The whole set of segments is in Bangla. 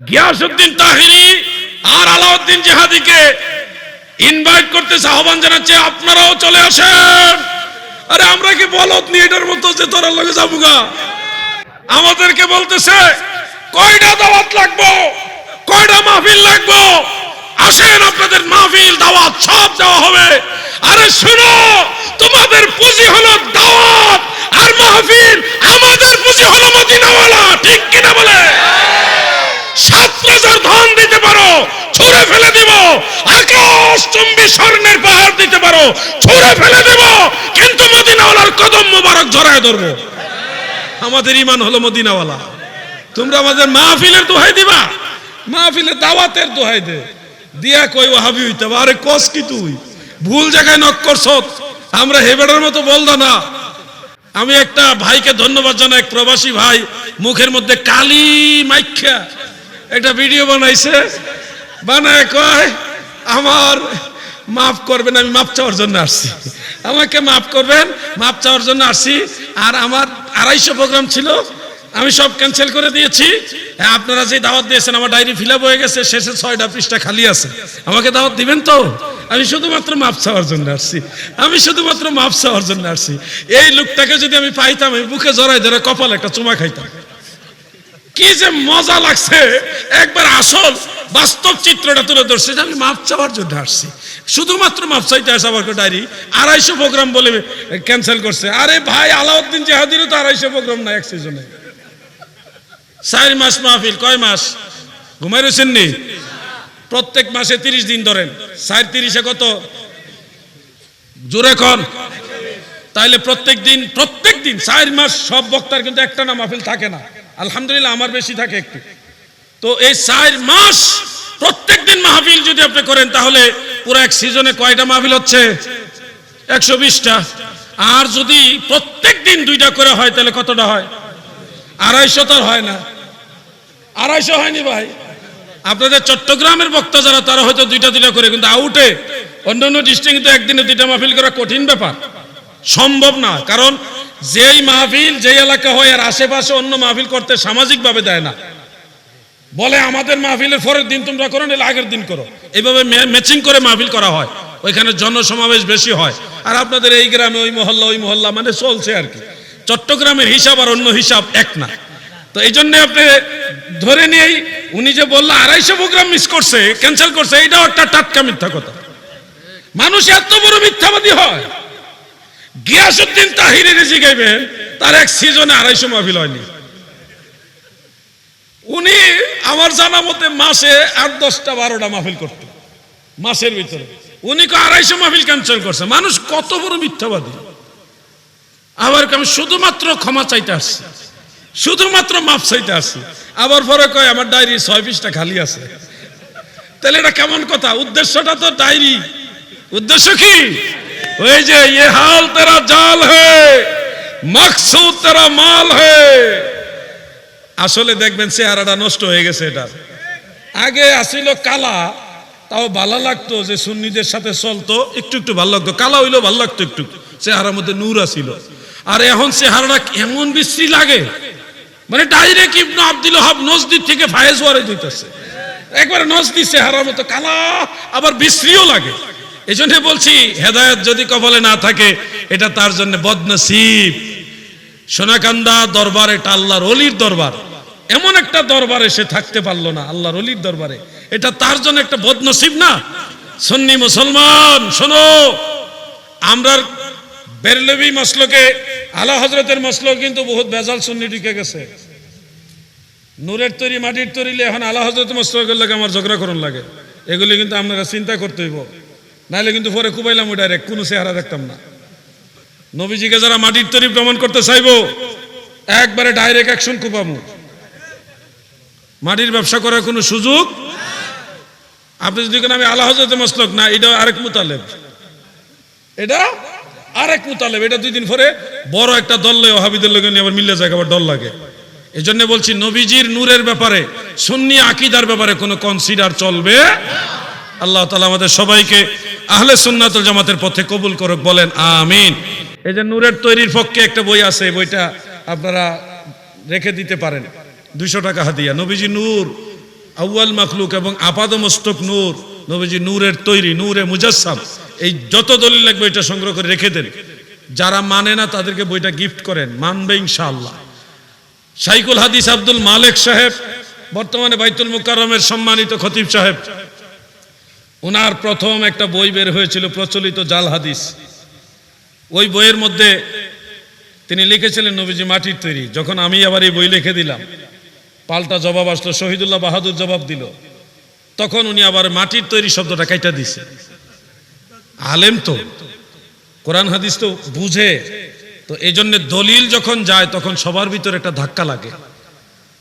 গিয়াসউদ্দিন তাহিরি আর আলাউদ্দিন জেহাদিকে ইনভাইট করতেছে, আহ্বান জানাচ্ছে, আপনারাও চলে আসেন। আরে, আমরা কি বলত নি এটার মতো যে তোরা লগে যাবুগা? আমাদেরকে বলতেছে, কয়টা দাওয়াত লাগবো? কয়টা মাহফিল লাগবো? আসেন, আপনাদের মাহফিল, দাওয়াত সব দেওয়া হবে। আরে, শুনো, তোমাদের পুঁজি হলো দাওয়াত আর মাহফিল। আমাদের পুঁজি হলো মদিনাওয়ালা, ঠিক কিনা বলে? সাত হাজার ধন দিতে পারো, ছুঁড়ে ফেলে দিব। আকাশ চুম্বি স্বর্ণের পাহাড় দিতে পারো, ছুঁড়ে ফেলে দেব। কিন্তু মদিনাওয়ালার কদম মোবারক জড়ায় ধরবো। আমাদের ইমান হলো মদিনাওয়ালা। তোমরা আমাদের মাহফিলের দোহাই দিবা। মাহফিলের দাওয়াতের দোহাই দে। দিয়া কই ওহাবি হইতে। আরে, কস কি তুই? ভুল জায়গায় নক করছ আমরা হেবেডার মতো বলদা না। আমি একটা ভাইকে ধন্যবাদ জানাই, এক প্রবাসী ভাই, মুখের মধ্যে কালি মাইখ্যা। একটা ভিডিও বানাইছে। বানায় কয় আমার মাফ করবেন আমি মাপ চাওয়ার জন্য আসছি। আমাকে মাফ করবেন মাপ চাওয়ার জন্য আসছি। আর আমার আড়াইশো প্রোগ্রাম ছিল আমি সব ক্যান্সেল করে দিয়েছি। হ্যাঁ, আপনারা যে দাওয়াত দিয়েছেন আমার ডায়েরি ফিল হয়ে গেছে শেষে ছয়টা পৃষ্ঠা খালি আছে। আমাকে দাওয়াত দিবেন তো? আমি শুধুমাত্র মাপ চাওয়ার জন্য আসছি। আমি শুধুমাত্র মাপ চাওয়ার জন্য আসছি। এই লোকটাকে যদি আমি পাইতাম আমি বুকে জড়াই ধরে কপাল একটা চুমা খাইতাম। কি যে মজা লাগছে। একবার আসল বাস্তব চিত্রটা তুলে ধরছে। যে আমি মাপ চাওয়ার জন্য আসছি। শুধুমাত্র মাপ চাইতে আসে আমার ডায়েরি। আড়াইশো প্রোগ্রাম বলে ক্যান্সেল করছে। আরে ভাই, আলাউদ্দিন জাহাদিরও তো আড়াইশো প্রোগ্রাম না এক সিজনে চার মাস মাহফিল, কয় মাস? ঘুমাই রয়েছেন নি? প্রত্যেক মাসে তিরিশ দিন ধরেন। চার তিরিশে কত? জোরে কন। তাইলে প্রত্যেক দিন প্রত্যেক দিন চার মাস সব বক্তার কিন্তু একটা না মাহফিল থাকে না। আলহামদুলিল্লাহ, আমার বেশি থাকে একটু। তো এই চার মাস প্রত্যেক দিন মাহফিল যদি আপনি করেন, তাহলে পুরো এক সিজনে কয়টা মাহফিল হচ্ছে? একশো বিশটা। আর যদি প্রত্যেক দিন দুইটা করে হয়, তাহলে কতটা হয়? আড়াইশো তার হয় না। আড়াইশো হয়নি ভাই। আপনাদের চট্টগ্রামের বক্তা যারা, তারা হয়তো দুইটা দুইটা করে, কিন্তু আউটে অন্য অন্য ডিস্ট্রিক্ট একদিনে দুইটা মাহফিল করা কঠিন ব্যাপার। সম্ভব না। কারণ যেই মাহফিল, যেই এলাকা হয়, আর আশেপাশে অন্য মাহফিল করতে সামাজিকভাবে দেয় না। বলে, আমাদের মাহফিলের পরের দিন তোমরা করো, নাহলে আগের দিন করো। এইভাবে ম্যাচিং করে মাহফিল করা হয়। ওইখানে জনসমাবেশ বেশি হয়। আর আপনাদের এই গ্রামে, ওই মহল্লা ওই মহল্লা মানে চলছে আর কি। চট্টগ্রামের হিসাব আর অন্য হিসাব এক না। তো এই জন্য আপনি ধরে নিয়েই, উনি যে বলল, আড়াইশো প্রোগ্রাম মিস করছে ক্যান্সেল করছে এইটাও একটা টাটকা মিথ্যা কথা। মানুষ এত বড় মিথ্যাবাদী হয়। গিয়াসুদ্দিন তাহিরের জিগাইবেন তার এক সিজনে আড়াইশো মাহফিল হয়নি। উনি আমার জানা মতে মাসে আট, দশটা, বারোটা মাহফিল করত, মাসের ভিতরে। উনি আড়াইশো মাহফিল ক্যান্সেল করছে। মানুষ কত বড় মিথ্যাবাদী। আবার আমি শুধুমাত্র ক্ষমা চাইতে আসছি, শুধুমাত্র মাপ চাইতে আসছি। আবার পরে কয়, আমার ডায়েরি ছয় পিসটা খালি আছে। তাহলে এটা কেমন কথা? উদ্দেশ্যটা তো ডায়েরি। উদ্দেশ্য কি? ওই যে ये हाल तेरा জাল है মকসুদ তেরা মাল है আসলে দেখবেন চেহারাটা নষ্ট হয়ে গেছে এটা আগে আসিল কালা তাও ভালো লাগতো যে সুন্নিদের সাথে চলতো একটু একটু ভালো লাগতো কালা হইলেও ভালো লাগতো একটু চেহারার মধ্যে নূর আসিল আর এখন চেহারাটা এমন বিশ্রী লাগে মানে ডাইরেক্ট ইবনু আব্দুল হাব নজদির থেকে ফায়েজ ওয়ারে দিতেছে একবার নজদি চেহারার মতো কালা আবার বিশ্রীও লাগে এই বলছি, হেদায়ত যদি কপালে না থাকে, এটা তার জন্য বদনসিব। সোনাকান্দা দরবার এটা আল্লাহর অলির দরবার। এমন একটা দরবারে সে থাকতে পারল না, আল্লাহর অলির দরবারে। এটা তার জন্য একটা বদনসিব না? সন্নি মুসলমান, শোনো আমরা বেরলবি মসলকে, আলা হজরতের মসল কিন্তু বহুত বেজাল সুন্নি ঢুকে গেছে। নূরের তৈরি, মাটির তৈরি এখন আলা হজরত মসলকের লাগে আমার ঝগড়া করুন লাগে। এগুলি কিন্তু আপনারা চিন্তা করতে হইব। নাহলে কিন্তু পরে কুবাইলাম ডাইরেক্ট কোনো চেহারা দেখতাম না। নবীজিকে যারা মাটির তৈরি প্রমাণ করতে চাইব, একবারে ডাইরেক্ট অ্যাকশন কুপামু মাটির ব্যবসা করার কোনো সুযোগ? আপনি যদি আমি আল্লাহ হজরত মসলক, না এটা আরেক মুতালেব। এটা আরেক মুতালেব, এটা দুই দিন পরে বড় একটা দল লয় ওহাবিদের লোক নিয়ে আবার মিললে যায়, আবার দল লাগে। এই জন্য বলছি, নবীজির নূরের ব্যাপারে, সুন্নি আকিদার ব্যাপারে কোনো কনসিডার চলবে আল্লাহ তালা আমাদের সবাইকে আহলে সুন্নাতুল জামাতের পথে কবুল করুক, বলেন আমিন। এই যে নূরের তৈরির পক্ষে একটা বই আছে বইটা আপনারা রেখে দিতে পারেন। দুইশো টাকা হাতিয়া নবীজি নূর, আউয়াল মাখলুক এবং আপাদমস্তক নূর। নবীজি নূরের তৈরি, নূরে মুজাসসাম। এই যত দলিল লাগবে, এটা সংগ্রহ করে রেখে দেন। যারা মানে না, তাদেরকে বইটা গিফট করেন। মানবে ইনশাআল্লাহ। শাইকুল হাদিস আব্দুল মালেক সাহেব, বর্তমানে বাইতুল মুকাররমের সম্মানিত খতিব সাহেব। ওনার প্রথম একটা বই বের হয়েছিল প্রচলিত জাল হাদিস। ওই বইয়ের মধ্যে তিনি লিখেছিলেন, নবীজি মাটির তৈরি। যখন আমি আবার এই বই লিখে দিলাম, পাল্টা জবাব আসলো, শহীদুল্লাহ বাহাদুর জবাব দিল। তখন উনি আবার মাটির তৈরি শব্দটা কাইটা দিছে। আলেম তো, কোরআন হাদিস তো বুঝে। তো এই দলিল যখন যায়, তখন সবার ভিতরে একটা ধাক্কা লাগে।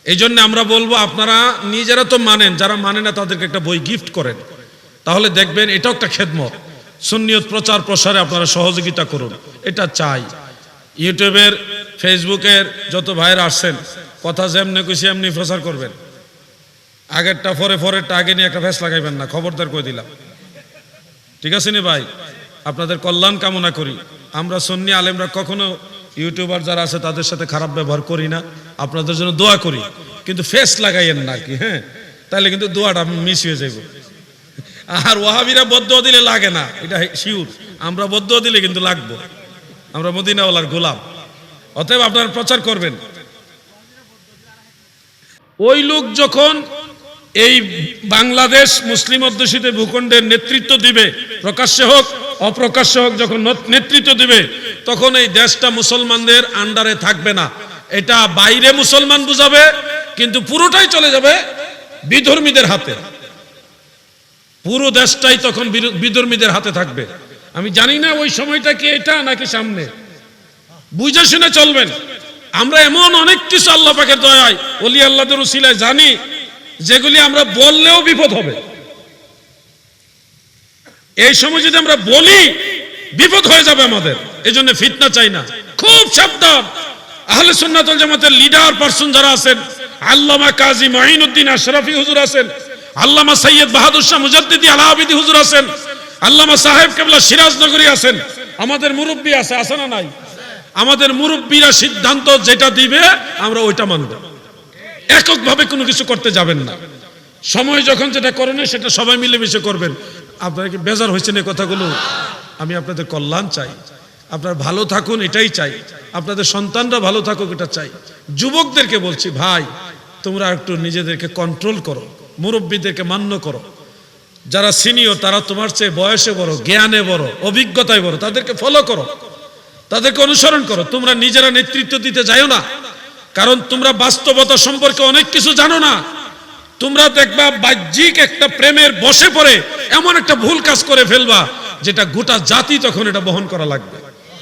এই জন্য আমরা বলব, আপনারা নিজেরা তো মানেন, যারা মানে না তাদেরকে একটা বই গিফট করেন। তাহলে দেখবেন এটাও একটা খেদমত। সুন্নিয়ত প্রচার প্রসারে আপনারা সহযোগিতা করুন। এটা চাই। ইউটিউবের, ফেসবুকের যত ভাইরা আসছেন, কথা যেমনি কইছি এমনি প্রচার করবেন। আগেরটা, পরে পরেরটা, আগে নিয়ে একটা ফেস লাগাইবেন না, খবরদার করে দিলাম। ঠিক আছে নি ভাই? আপনাদের কল্যাণ কামনা করি। আমরা সন্নি আলেমরা কখনো ইউটিউবার যারা আছে, তাদের সাথে খারাপ ব্যবহার করি না। আপনাদের জন্য দোয়া করি। কিন্তু ফেস লাগাইয়েন না কি হ্যাঁ? তাহলে কিন্তু দোয়াটা মিস হয়ে যাবে আর ওয়াহাবিরা বদ্ধ দিলে লাগে না। এটা শিউর। আমরা বদ্ধ দিলে কিন্তু লাগবো। আমরা মদিনাওয়ালার গোলাম। অতএব আপনারা প্রচার করবেন। ওই লোক যখন এই বাংলাদেশ মুসলিম অধ্যুষিত ভূখণ্ডের নেতৃত্ব দিবে, প্রকাশ্যে হোক, অপ্রকাশ্যে হোক, যখন নেতৃত্ব দিবে, তখন এই দেশটা মুসলমানদের আন্ডারে থাকবে না। এটা বাইরে মুসলমান বুঝাবে, কিন্তু পুরোটাই চলে যাবে বিধর্মীদের হাতে। পুরো দেশটাই তখন বিধর্মীদের হাতে থাকবে। আমি জানি না ওই সময়টা কি এটা নাকি সামনে। বুঝে শুনে চলবেন। আমরা এমন অনেক কিছু আল্লাহ পাকের দয়ায়, অলি আল্লাহদের উসিলায় জানি, যেগুলি আমরা বললেও বিপদ হবে। এই সময় যদি আমরা বলি, বিপদ হয়ে যাবে আমাদের। এই জন্য ফিতনা চাই না। খুব সাবধান। আহলে সুন্নাতুল জামাতের লিডার পারসন যারা আছেন, আল্লামা কাজী মঈনুদ্দিন আশরাফি হুজুর আছেন আল্লামা সৈয়দ বাহাদুর শাহ মুজাদ্দিদি আলাহাবিদি হুজুর আছেন। আল্লামা সাহেব কেবলা সিরাজনগরী আছেন। আমাদের মুরব্বী আছে আছে না নাই? আমাদের মুরব্বীরা সিদ্ধান্ত যেটা দিবে, আমরা ওইটা মানব। এককভাবে কোনো কিছু করতে যাবেন না। সময় যখন যেটা করণীয় সেটা সবাই মিলেমিশে করবেন। আপনারা কি বেজার হয়েছেন এই কথাগুলো? আমি আপনাদের কল্যাণ চাই। আপনারা ভালো থাকুন, এটাই চাই। আপনাদের সন্তানরা ভালো থাকুক, এটা চাই। যুবকদেরকে বলছি, ভাই, তোমরা একটু নিজেদেরকে কন্ট্রোল করো। মুরব্বীদেরকে মান্য করো। যারা সিনিয়র, তারা তোমার চেয়ে বয়সে বড়, জ্ঞানে বড়, অভিজ্ঞতায় বড়, তাদেরকে ফলো করো। তাদেরকে অনুসরণ করো। তোমরা নিজেরা নেতৃত্ব দিতে যাও না। কারণ তোমরা বাস্তবতা সম্পর্কে অনেক কিছু জানো না। তোমরা দেখবা বাহ্যিক একটা প্রেমের বসে পড়ে এমন একটা ভুল কাজ করে ফেলবা, যেটা গোটা জাতি তখন এটা বহন করা লাগবে।